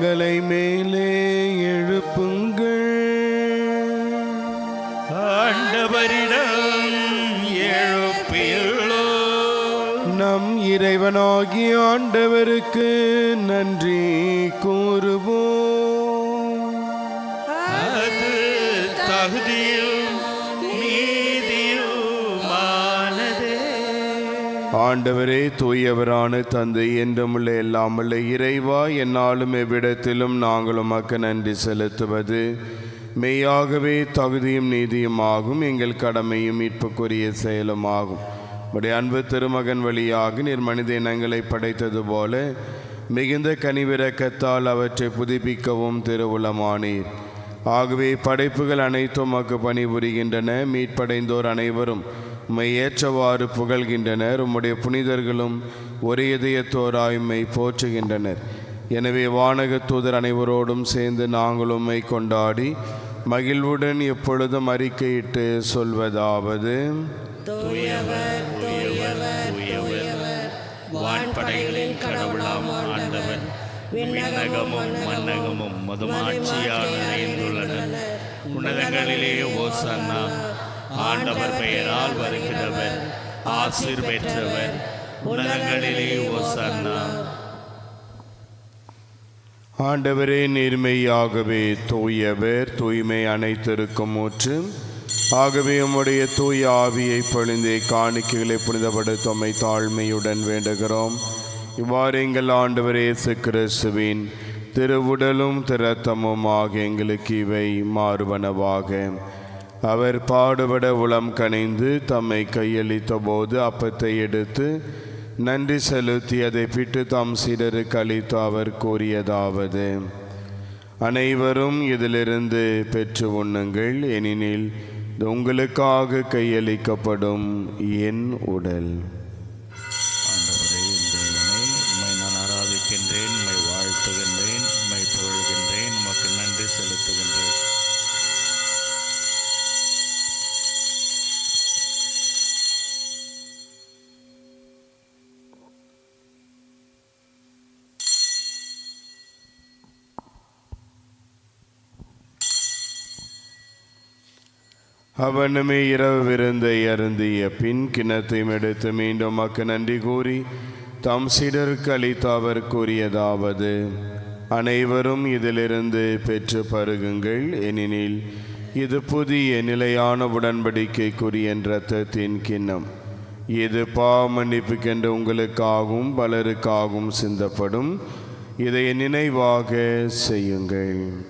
கரங்களை மேலே எழுப்புங்கள். ஆண்டவரிடம் எழுப்பியுள்ளோ நம் இறைவனாகிய ஆண்டவருக்கு ஆண்டவரே தூயவரான தந்தை என்றுமுள்ள எல்லாமுள்ள இறைவா என்னாலும் எவ்விடத்திலும் நாங்கள் உமக்கு நன்றி செலுத்துவது. மெய்யாகவே தகுதியும் நீதியும் ஆகும் எங்கள் கடமையும் மீட்புக்குரிய செயலுமாகும் உடைய அன்பு திருமகன் வழியாக நீர் மனித இனங்களை படைத்தது போல மிகுந்த கனிவிறக்கத்தால் அவற்றை புதுப்பிக்கவும் திருவுளமானீர். ஆகவே படைப்புகள் அனைத்தும் மக்கு பணிபுரிகின்றன மீட்படைந்தோர் அனைவரும் உம்மை ஏற்றவாறு புகழ்கின்றனர். உம்முடைய புனிதர்களும் ஒரே இதயத்தோராய்மை போற்றுகின்றனர். எனவே வானகத் தூதர் அனைவரோடும் சேர்ந்து நாங்கள் உம்மை கொண்டாடி மகிழ்வுடன் எப்பொழுதும் அறிக்கையிட்டு சொல்வதாவது. வான்படைகளின் கடவுளாம் ஆண்டவர். விண்ணகமும் மன்னகமும் மதுமாட்சியாக நிறைந்துள்ளன உன்னதங்களிலே ஓசன்னா. ஆண்டவர் பெயரால் வருகிறவர் ஆசிர் பெற்றவர். உலகங்களிலே ஓசன்னா. ஆண்டவரே நேர்மையாகவே தூயவர் தூய்மை அனைத்திருக்கும் ஊற்று. ஆகவே உம்முடைய தூய ஆவியை பொழிந்தே காணிக்கைகளை புனிதப்படுத்தமை தாழ்மையுடன் வேண்டுகிறோம். இவ்வாறு எங்கள் ஆண்டவர் இயேசு கிறிஸ்துவின் திருவுடலும் திரத்தமும் ஆகிய எங்களுக்கு இவை மாறுவனவாக. அவர் பாடுபட உளம் கனிந்து தம்மை கையளித்த போது அப்பத்தை எடுத்து நன்றி செலுத்தி அதை பிட்டு தாம் சீடருக்கு அளித்து அவர் கூறியதாவது. அனைவரும் இதிலிருந்து பெற்று உண்ணுங்கள் ஏனெனில் இது உங்களுக்காக கையளிக்கப்படும் என் உடல். அவனுமே இரவு விருந்தை அருந்திய பின் கிணத்தையும் எடுத்து மீண்டும் மக்கு நன்றி கூறி தம் சிடருக்கு அளித்த அவர் கூறியதாவது அனைவரும் இதிலிருந்து பெற்று பருகுங்கள். ஏனெனில் இது புதிய நிலையான உடன்படிக்கைக்குரிய இரத்தத்தின் கிண்ணம். இது பாவ மன்னிப்புக்கென்று உங்களுக்காகவும் பலருக்காகவும் சிந்தப்படும். இதை நினைவாக செய்யுங்கள்.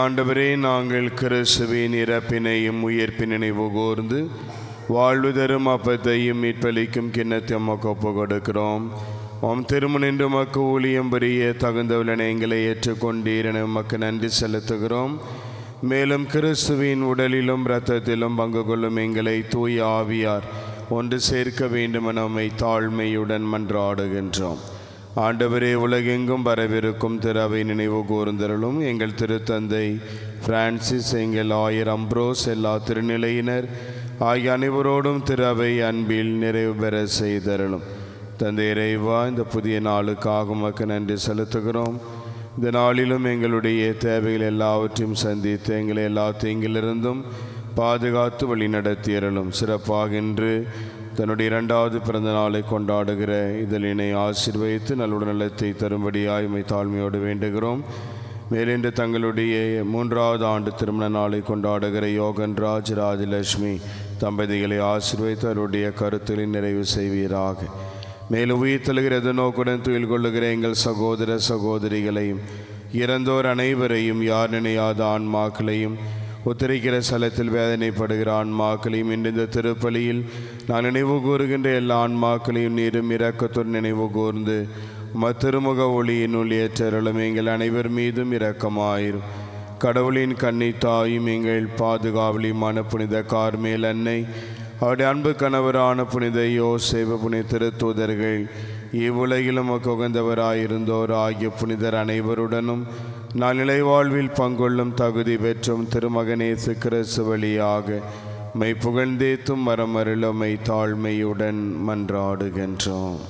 ஆண்டவரே நாங்கள் கிறிஸ்துவின் இறப்பினையும் உயிர்ப்பின் நினைவு கூர்ந்து வாழ்வு தரும் அப்பத்தையும் மீட்பளிக்கும் கிண்ணத்தை உமக்கு ஒப்பு கொடுக்கிறோம். உம் திருமணின்று மக்கு ஊழியம் பெரிய தகுந்தவளனை எங்களை ஏற்றுக்கொண்டீர் என உமக்கு நன்றி செலுத்துகிறோம். மேலும் கிறிஸ்துவின் உடலிலும் இரத்தத்திலும் பங்கு கொள்ளும் எங்களை தூய் ஆவியார் ஒன்று சேர்க்க வேண்டுமென உம்மை தாழ்மையுடன் மன்றாடுகின்றோம். ஆண்டவரே உலகெங்கும் வரவிருக்கும் திறவை நினைவு கூர்ந்தருளும். எங்கள் திருத்தந்தை பிரான்சிஸ் எங்கள் ஆயர் அம்ப்ரோஸ் எல்லா திருநிலையினர் ஆகிய அனைவரோடும் திறவை அன்பில் நிறைவு பெற செய்தருளும். தந்தை இறைவா இந்த புதிய நாளுக்காக உமக்கு நன்றி செலுத்துகிறோம். இந்த நாளிலும் எங்களுடைய தேவைகள் எல்லாவற்றையும் சந்தித்து எங்களை எல்லா தீங்கிலிருந்தும் பாதுகாத்து வழி நடத்தியறலும் சிறப்பாக இன்று தன்னுடைய இரண்டாவது பிறந்த நாளை கொண்டாடுகிற இதழினை ஆசிர்வதித்து நல்லுடன் நலத்தை தரும்படியாய் உம்மை தாழ்மையோடு வேண்டுகிறோம். மேலின்று தங்களுடைய மூன்றாவது ஆண்டு திருமண நாளை கொண்டாடுகிற யோகன்ராஜ் ராஜலட்சுமி தம்பதிகளை ஆசிர்வதித்து அவருடைய கருத்துக்களை நிறைவு செய்வீராக. மேலும் உயிர் தழுகிறது நோக்குடன் துயில் கொள்ளுகிற எங்கள் சகோதர சகோதரிகளையும் இறந்தோர் அனைவரையும் யார் நினையாத ஆன்மாக்களையும் உத்தரிக்கிற ஸ்தலத்தில் வேதனைப்படுகிற ஆன்மாக்களையும் இன்று இந்த திருப்பலியில் நான் நினைவு கூறுகின்ற எல்லா ஆன்மாக்களையும் நீரும் இரக்கத்துடன் நினைவு கூர்ந்து மத்திருமுக ஒளியின் ஒளியேற்றருளும் எங்கள் அனைவர் மீதும் இரக்கமாயிரும். கடவுளின் கண்ணை தாயும் எங்கள் பாதுகாவலியுமான புனித கார்மேல் அன்னை அவருடைய அன்பு கணவரான புனித யோசேவ புனித திருத்தூதர்கள் இவ்வுலகிலும் உகந்தவராயிருந்தோர் ஆகிய புனிதர் அனைவருடனும் நான் நிலைவாழ்வில் பங்கொள்ளும் தகுதி பெற்றும் திருமகனேசு கிறிஸ்து வழியாக மெய் புகழ்ந்தேத்தும் மரமருளமை தாழ்மையுடன் மன்றாடுகின்றோம்.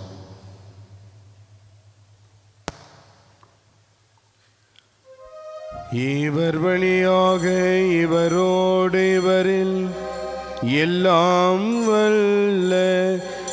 இவர் வழியாக இவரோடு இவரில் எல்லாம் வல்ல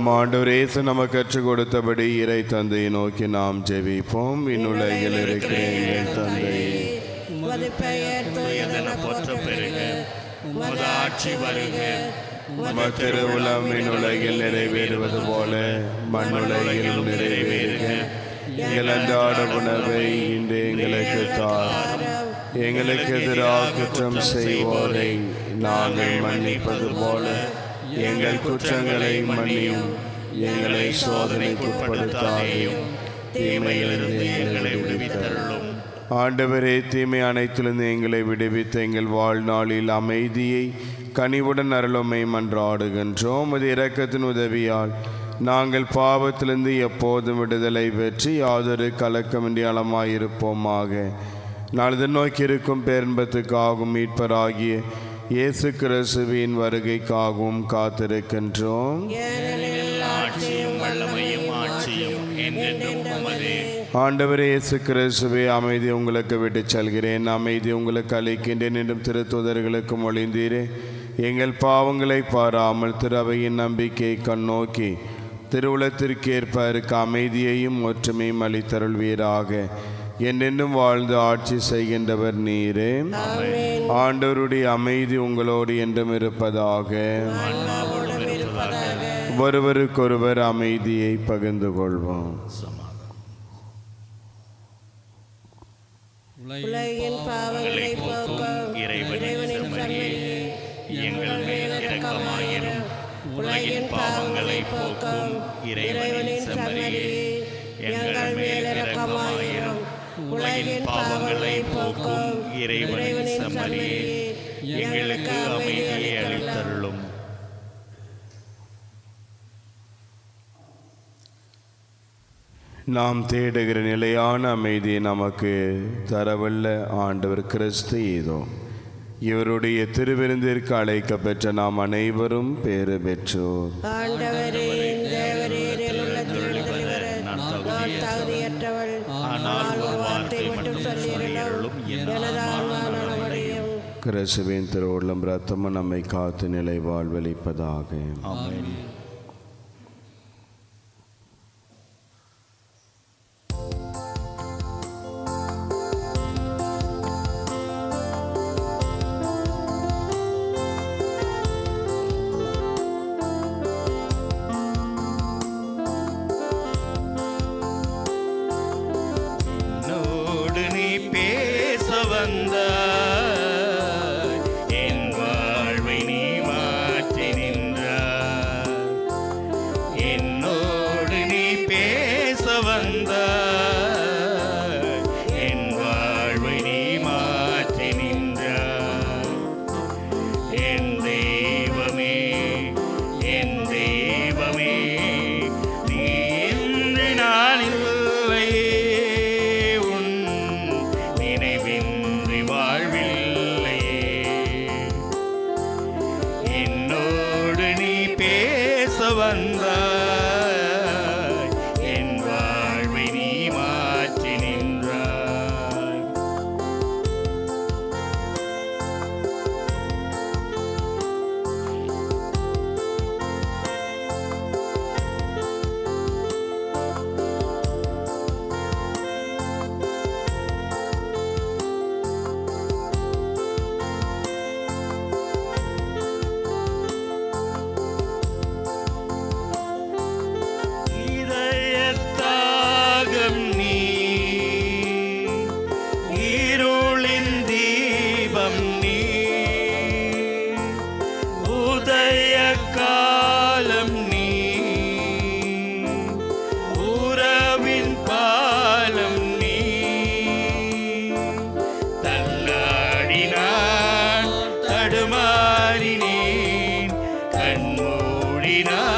நம் ஆண்டவர் இயேசு நமக்கு கற்றுக் கொடுத்தபடி இறை தந்தையை நோக்கி நாம் ஜெபிப்போம். இந்னுலகில் இருக்கிற எங்கள் தந்தையே பெயர் எதன போற்ற பெருக உமது ஆட்சி வருக. உமது திருவுளம் இந்னுலகில் நிறைவேறுவது போல மண்ணுலகிலும் நிறைவேறுக. எங்கள் அன்றாட உணவை இன்று எங்களுக்கு தார் எங்களுக்கு எதிராக குற்றம் செய்வோரை நாங்கள் மன்னிப்பது போல. எங்கள் குற்றங்களை மன்னியும். எங்களை சோதனைக்கு உட்படுத்தாதையும் தீமையிலிருந்து எங்களை விடுவித்தருளும். ஆண்டவரே தீமை அனைத்திலிருந்து எங்களை விடுவித்த எங்கள் வாழ்நாளில் அமைதியை கனிவுடன் அருளுமை மன்றாடுகின்றோம் அது இரக்கத்தின் உதவியால் நாங்கள் பாவத்திலிருந்து எப்போதும் விடுதலை பெற்று யாதொரு கலக்கமின்றி அளமாயிருப்போமாக நாளது நோக்கி இருக்கும் பேரன்பத்துக்காகவும் மீட்பராகிய இயேசு கிறிஸ்துவின் வருகைக்காகவும் காத்திருக்கின்றோம். ஆண்டவரே இயேசு கிறிஸ்துவே அமைதி உங்களுக்கு விட்டுச் செல்கிறேன். அமைதி உங்களுக்கு அளிக்கின்றேன். என்றும் திருத்துதர்களுக்கு மொழிந்தீரே எங்கள் பாவங்களை பாராமல் திருவையின் நம்பிக்கையை கண்ணோக்கி திருவுளத்திற்கேற்ப இருக்க அமைதியையும் ஒற்றுமையும் அளித்தருள்வீராக. என்றென்றும் வாழ்ந்து ஆட்சி செய்கின்றவர் நீரே. ஆண்டவருடைய அமைதி உங்களோடு என்றும் இருப்பதாக. ஒருவருக்கொருவர் அமைதியை பகிர்ந்து கொள்வோம். உலகின் பாவங்களை போக்கும் இறைவனின் எங்கள் மேல் இரக்கமாயிரும். உலகின் பாவங்களை போக்கும் இறைவனின் செம்மறியே எங்கள் மேல் இரக்கமாயிரும். உலகின் பாவங்களை போக்கும் இறைவனின் செம்மறியே எங்களுக்கு அமைதியை அளித்தருளும். நாம் தேடுகிற நிலையான அமைதியை நமக்கு தரவல்ல. ஆண்டவர் கிறிஸ்து ஏதோ. இவருடைய திருவிருந்திற்கு அழைக்கப்பெற்ற நாம் அனைவரும் பேறு பெற்றோர். ஆண்டவரே கிறிஸ்துவின் திருவுள்ளம் ரத்தமும் நம்மை காத்து நிலை வாழ்வளிப்பதாக ஆமென். Nina.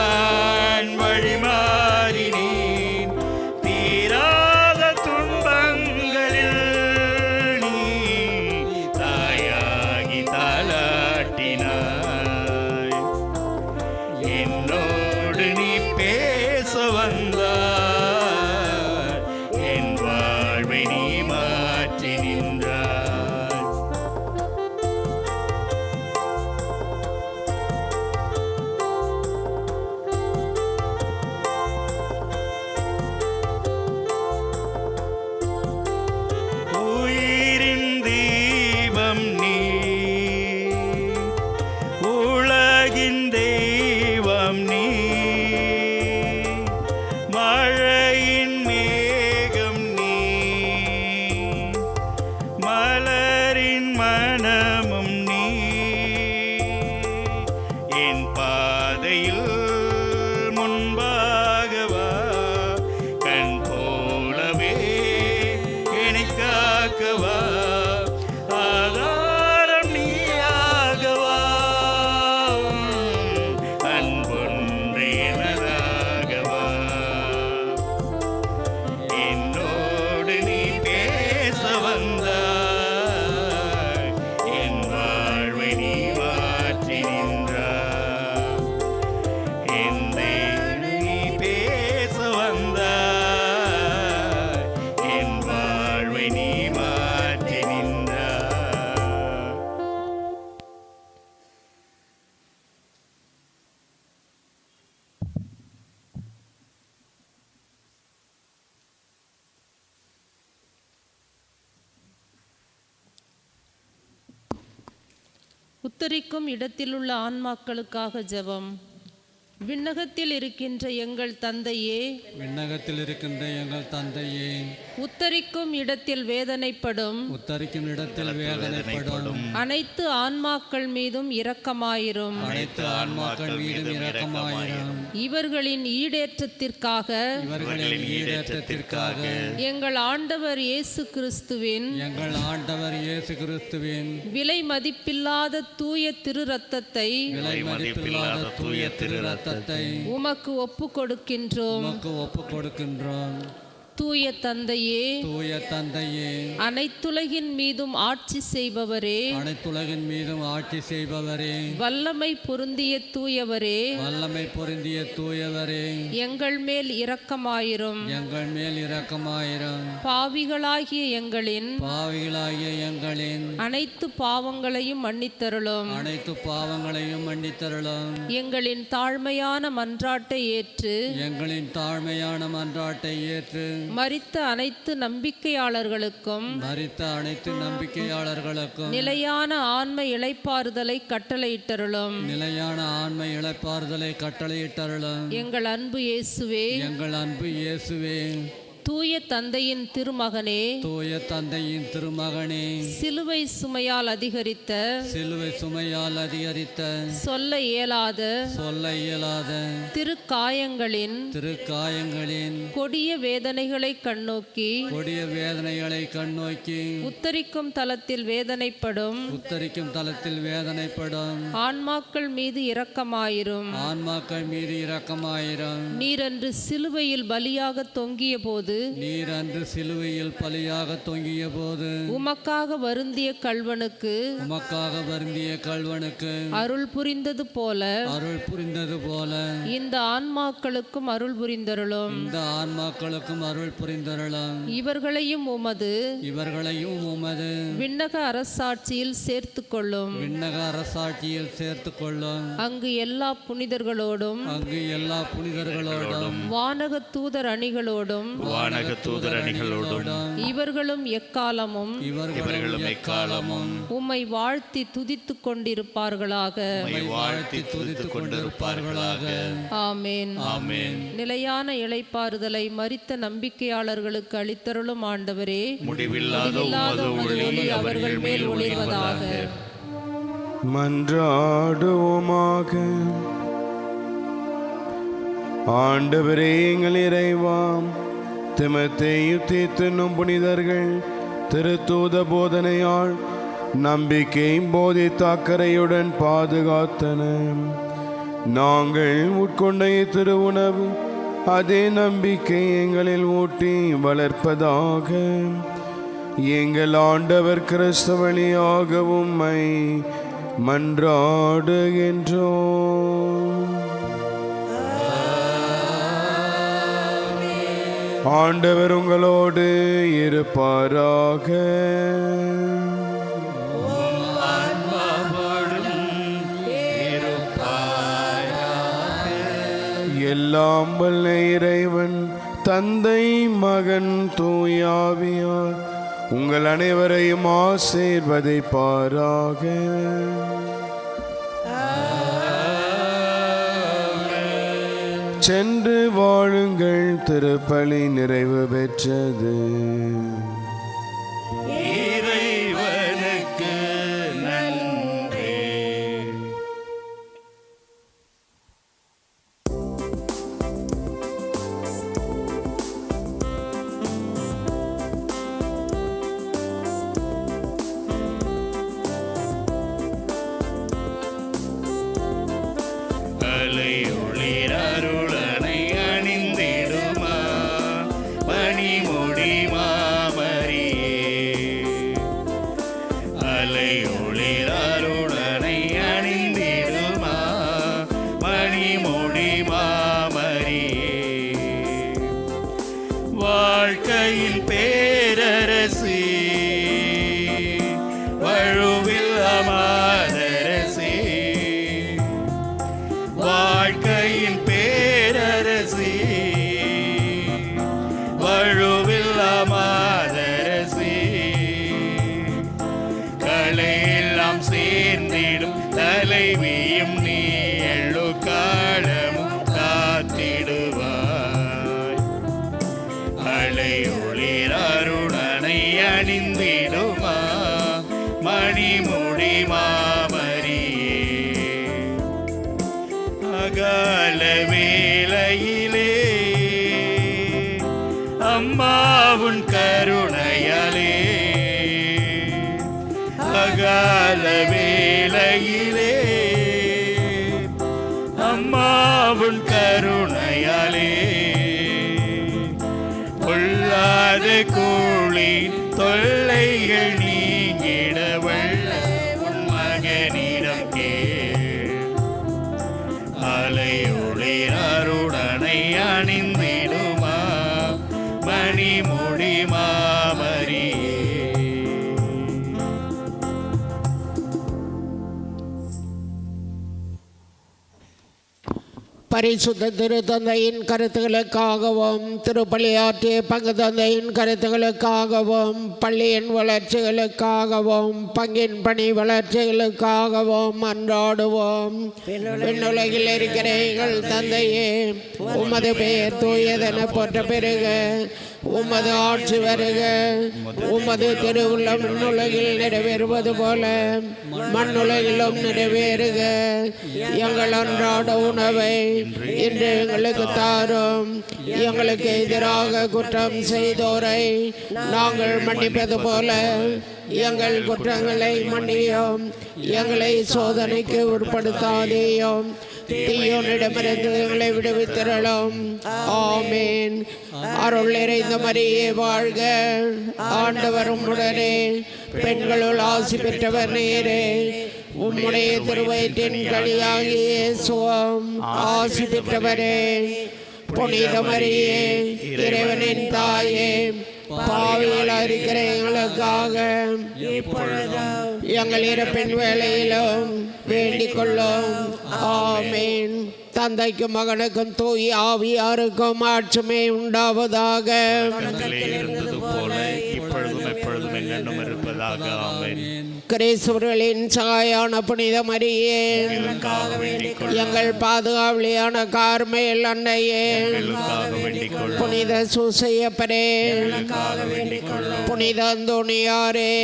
உத்தரிக்கும் இடத்திலுள்ள ஆன்மாக்களுக்காக ஜெபம். விண்ணகத்தில் இருக்கின்ற எங்கள் தந்தையே விண்ணகத்தில் இருக்கின்ற எங்கள் தந்தையே உத்தரிக்கும் இடத்தில் வேதனைப்படும் உத்தரிக்கும் இடத்தில் வேதனைப்படும் அனைத்து ஆன்மாக்கள் மீதும் இரக்கமாயிரும். அனைத்து ஆன்மாக்கள் மீதும் இரக்கமாயிரும். இவர்களின் ஈடேற்றத்திற்காக இவர்களின் ஈடேற்றத்திற்காக எங்கள் ஆண்டவர் இயேசு கிறிஸ்துவின் எங்கள் ஆண்டவர் இயேசு கிறிஸ்துவின் விலை மதிப்பில்லாத தூய திரு ரத்தத்தை விலை மதிப்பில்லாத தூய திரு ரத்தத்தை உமக்கு ஒப்பு கொடுக்கின்றோம் உமக்கு ஒப்பு கொடுக்கின்றோம் தூய தந்தையே தூய தந்தையே அனைத்துலகின் மீதும் ஆட்சி செய்பவரே அனைத்துலகின் மீதும் ஆட்சி செய்பவரே வல்லமை பொருந்திய தூயவரே வல்லமை பொருந்திய தூயவரே எங்கள் மேல் இரக்கமாயிரும். எங்கள் மேல் இரக்கமாயிரும். பாவிகளாகிய எங்களின் பாவிகளாகிய எங்களின் அனைத்து பாவங்களையும் மன்னித்தருளும். அனைத்து பாவங்களையும் மன்னித்தருளும். எங்களின் தாழ்மையான மன்றாட்டை ஏற்று எங்களின் தாழ்மையான மன்றாட்டை ஏற்று மரித்த அனைத்து நம்பிக்கையாளர்களுக்கும் மரித்த அனைத்து நம்பிக்கையாளர்களுக்கும் நிலையான ஆன்ம இளைப்பாறுதலை கட்டளையிட்டருளும். நிலையான ஆண்மை இழப்பாறுதலை கட்டளையிட்டருளும். எங்கள் அன்பு இயேசுவே. எங்கள் அன்பு இயேசுவே. தூய தந்தையின் திருமகனே தூய தந்தையின் திருமகனே சிலுவை சுமையால் அதிகரித்த சிலுவை சுமையால் அதிகரித்த சொல்ல இயலாத சொல்ல இயலாத திருக்காயங்களின் திருக்காயங்களின் கொடிய வேதனைகளை கண்ணோக்கி கொடிய வேதனைகளை கண்ணோக்கி உத்தரிக்கும் தலத்தில் வேதனைப்படும் உத்தரிக்கும் தலத்தில் வேதனைப்படும் ஆன்மாக்கள் மீது இரக்கமாயிரும். ஆன்மாக்கள் மீது இரக்கமாயிரம். நீரன்று சிலுவையில் பலியாக தொங்கிய போது நீர் அன்று சிலுவையில் பலியாக தொங்கிய போது உமக்காக வருந்திய கல்வனுக்கு உமக்காக வருந்திய கல்வனுக்கு அருள் புரிந்தது போல அருள் புரிந்தது போல இந்த ஆன்மாக்களுக்கும் அருள் புரிந்தருளும். இந்த ஆன்மாக்களுக்கும் அருள் புரிந்தருளும். இவர்களையும் உமது இவர்களையும் உமது விண்ணக அரசாட்சியில் சேர்த்து கொள்ளும் விண்ணக அரசாட்சியில் சேர்த்து கொள்ளும் அங்கு எல்லா புனிதர்களோடும் அங்கு எல்லா புனிதர்களோடும். வானக தூதர் அணிகளோடும் வானக தூதர் அணிகளோடும் இவர்களும் எக்காலமும் இவர்களும் எக்காலமும் உம்மை வாழ்த்தி துதித்துக் கொண்டிருப்பார்களாக. உம்மை வாழ்த்தி துதித்துக் கொண்டிருப்பார்களாக. ஆமேன். ஆமென். நிலையான இளைப்பாறுதலை மரித்த நம்பிக்கையாளர்களுக்கு அளித்தருளும் ஆண்டவரே. முடிவில்லாத ஒளி அவர்கள் மேல் ஒளிர்வதாக. மன்றாடுவோமாக. ஆண்டவரே எங்கள் இறைவாம் திமத்தையும் தீத்துன்னும் புனிதர்கள் திருத்தூத போதனையால் நம்பிக்கையும் போதி தாக்கரையுடன் பாதுகாத்தன நாங்கள் உட்கொண்ட திருவுணவு அதே நம்பிக்கை எங்களில் ஊட்டி வளர்ப்பதாக. எங்கள் ஆண்டவர் கிறிஸ்தவழியாகவும் வழியாக மன்றாடுகின்றோம். ஆண்டவர் உங்களோடு இருப்பாராக. எல்லாம் வல்ல இறைவன் தந்தை மகன் தூயாவியார் உங்கள் அனைவரையும் ஆசீர்வதிப்பாராக. சென்று வாழுங்கள் திருப்பலி நிறைவு பெற்றது. ഒളിരരുൾ വിടുമാ മണിമുടി മാമരിയേ അകാലവേളയിലേ അമ്മാവുൻ കരുണയലേ. അകാലവേളയിലേ അമ്മാവുൻ தொல்லைகள் நீங்கிட வல்ல உன் மகனிடம் கேள். அலையொளி அருடனை அணிந்திடுமா? மணிமுடிமா? பரிசுத்த திருத்தந்தையின் கருத்துகளுக்காகவும் திருப்பள்ளியாற்றிய பங்கு தந்தையின் கருத்துகளுக்காகவும் பள்ளியின் வளர்ச்சிகளுக்காகவும் பங்கின் பணி வளர்ச்சிகளுக்காகவும் அன்றாடுவோம். விண்ணுலகில் இருக்கிற எங்கள் தந்தையே உமது பெயர் தூயதென போற்ற பெருக உமது ஆட்சி வருக. உமது திருவுள்ளம் மண்ணுலகில் நிறைவேறுவது போல மண்ணுலகிலும் நிறைவேறுக. எங்கள் அன்றாட உணவை இன்று எங்களுக்கு தாரும். எங்களுக்கு எதிராக குற்றம் செய்தோரை நாங்கள் மன்னிப்பது போல எங்கள் குற்றங்களை மன்னியும். எங்களை சோதனைக்கு உட்படுத்தாதேயும். தீயோனிடமிருந்து எங்களை விடுவித்திரளும். ஆமேன். அருள் நிறைந்த மரியே வாழ்க. ஆண்டவரும் உடனே பெண்களுள் ஆசி பெற்றவர் நேரே. உம்முடைய திருவயிற்றின் கழியாகிய சுவம் ஆசி பெற்றவரே. புனித மரியே இறைவனின் தாயே பாவியில் இருக்கிற எங்களுக்காக எங்கள் இறப்பின் வேளையிலும் வேண்டிக் கொள்ளும். ஆமேன். தந்தைக்கும் மகனுக்கும் தூய் ஆவியாருக்கும் ஆட்சிமை உண்டாவதாக. போல இப்பொழுதும் எப்பொழுதும் எங்கென்னும் இருப்பதாக. ஆமென். கிரீஸ்வர்களின் சாயான புனித மரியே எங்கள் பாதுகாவலியான கார்மேல் அன்னையே. புனித சூசையப்பரே. புனித அந்தோணியாரே.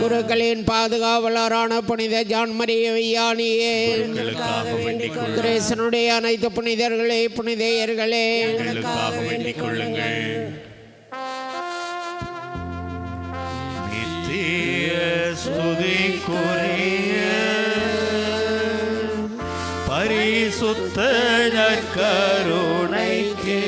குருக்களின் பாதுகாவலரான புனித ஜான்மரிய வியானியே கிரேசனுடைய அனைத்து புனிதர்களே புனிதையர்களே. ஸ்துதிக்குரிய பரிசுத்த நற்கருணைக்கு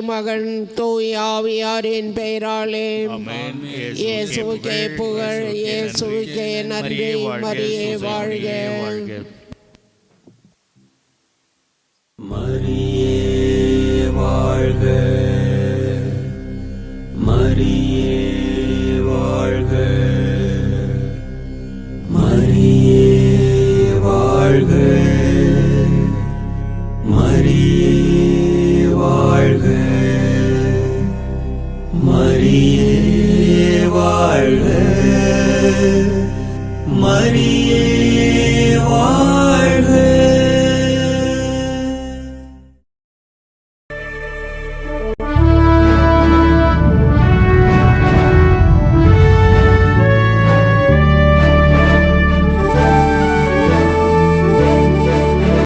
மகன் தூய் ஆவியாரின் பெயராலே. ஆமென். இயேசுவுக்கே புகழ். இயேசுவுக்கே நன்றி. மரியே வாழ்க. மரியே வாழ்க. மரியே